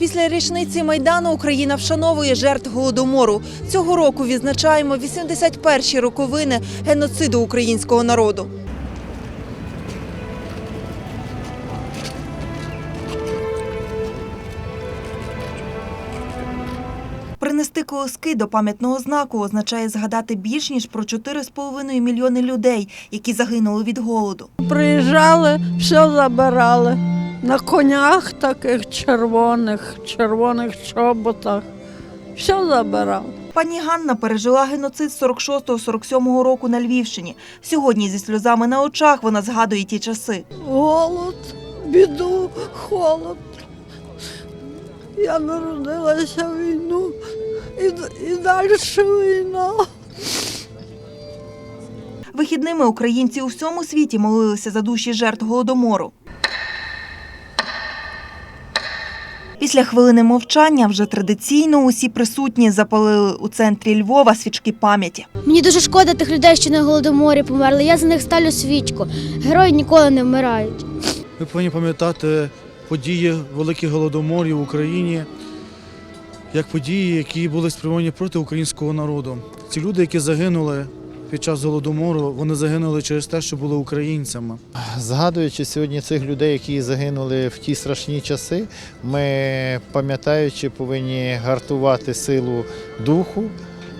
Після річниці майдану Україна вшановує жертв голодомору. Цього року відзначаємо 81-ті роковини геноциду українського народу. Принести колоски до пам'ятного знаку означає згадати більш ніж про 4,5 мільйони людей, які загинули від голоду. Приїжджали, все забирали. На конях таких червоних, червоних чоботах. Все забирали. Пані Ганна пережила геноцид 46-47 року на Львівщині. Сьогодні зі сльозами на очах вона згадує ті часи. Голод, біду, холод. Я народилася в війну і, і далі війна. Вихідними українці у всьому світі молилися за душі жертв голодомору. Після хвилини мовчання вже традиційно усі присутні запалили у центрі Львова свічки пам'яті. Мені дуже шкода тих людей, що на голодоморі померли. Я за них ставлю свічку. Герої ніколи не вмирають. Ми повинні пам'ятати події великих голодоморів в Україні, як події, які були спрямовані проти українського народу. Ці люди, які загинули під час голодомору, вони загинули через те, що були українцями. Згадуючи сьогодні цих людей, які загинули в ті страшні часи, ми пам'ятаючи, повинні гартувати силу духу,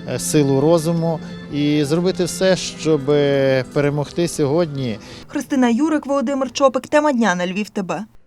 е, силу розуму і зробити все, щоб перемогти сьогодні Христина Юрик, Володимир Чопик, тема дня на Львів ТБ.